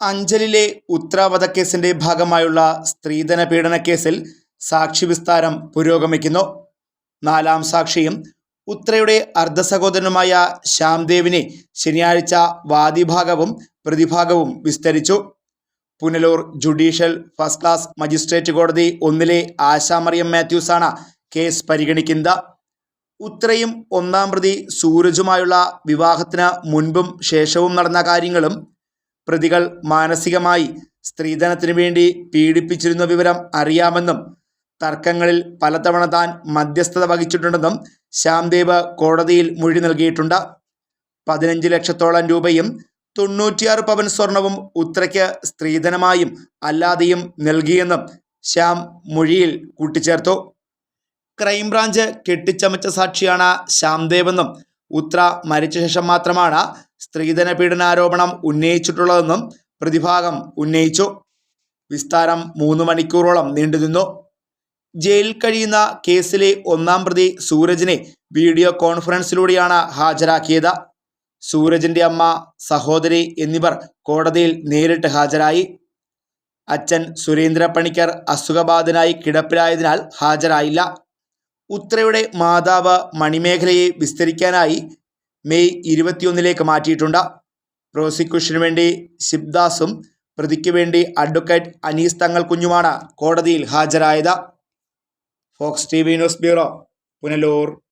അഞ്ചലിലെ ഉത്ര വധക്കേസിന്റെ ഭാഗമായുള്ള സ്ത്രീധന പീഡന കേസിൽ സാക്ഷി വിസ്താരം പുരോഗമിക്കുന്നു. നാലാം സാക്ഷിയും ഉത്രയുടെ അർദ്ധ സഹോദരനുമായ ശ്യാംദേവിനെ ശനിയാഴ്ച വാദിഭാഗവും പ്രതിഭാഗവും വിസ്തരിച്ചു. Punalur judicial first class magistrate കോടതി ഒന്നിലെ ആശാമറിയം മാത്യൂസാണ് കേസ് പരിഗണിക്കുന്നത്. ഉത്രയും ഒന്നാം പ്രതി സൂരജുമായുള്ള വിവാഹത്തിന് മുൻപും ശേഷവും നടന്ന കാര്യങ്ങളും പ്രതികൾ മാനസികമായി സ്ത്രീധനത്തിനു വേണ്ടി പീഡിപ്പിച്ചിരുന്ന വിവരം അറിയാമെന്നും തർക്കങ്ങളിൽ പലതവണ താൻ മധ്യസ്ഥത വഹിച്ചിട്ടുണ്ടെന്നും ശ്യാംദേവ് കോടതിയിൽ മൊഴി നൽകിയിട്ടുണ്ട്. പതിനഞ്ച് ലക്ഷത്തോളം രൂപയും തൊണ്ണൂറ്റിയാറ് പവൻ സ്വർണവും ഉത്രയ്ക്ക് സ്ത്രീധനമായും അല്ലാതെയും നൽകിയെന്നും ശ്യാം മൊഴിയിൽ കൂട്ടിച്ചേർത്തു. ക്രൈംബ്രാഞ്ച് കെട്ടിച്ചമച്ച സാക്ഷിയാണ് ശ്യാംദേവെന്നും ഉത്ര മരിച്ച ശേഷം മാത്രമാണ് സ്ത്രീധന പീഡനാരോപണം ഉന്നയിച്ചിട്ടുള്ളതെന്നും പ്രതിഭാഗം ഉന്നയിച്ചു. വിസ്താരം മൂന്ന് മണിക്കൂറോളം നീണ്ടുനിന്നു. ജയിലിൽ കഴിയുന്ന കേസിലെ ഒന്നാം പ്രതി സൂരജിനെ വീഡിയോ കോൺഫറൻസിലൂടെയാണ് ഹാജരാക്കിയത്. സൂരജിന്റെ അമ്മ സഹോദരി എന്നിവർ കോടതിയിൽ നേരിട്ട് ഹാജരായി. അച്ഛൻ സുരേന്ദ്ര പണിക്കർ അസുഖബാധിതനായി കിടപ്പിലായതിനാൽ ഹാജരായില്ല. ഉത്രയുടെ മാതാവ് മണിമേഖലയെ വിസ്തരിക്കാനായി മെയ് ഇരുപത്തിയൊന്നിലേക്ക് മാറ്റിയിട്ടുണ്ട്. പ്രോസിക്യൂഷന് വേണ്ടി ശിബ്ദാസും പ്രതിക്ക് വേണ്ടി അഡ്വക്കേറ്റ് അനീസ് തങ്ങൾ കുഞ്ഞുമാണ് കോടതിയിൽ ഹാജരായത്. Fox T V news bureau Punalur.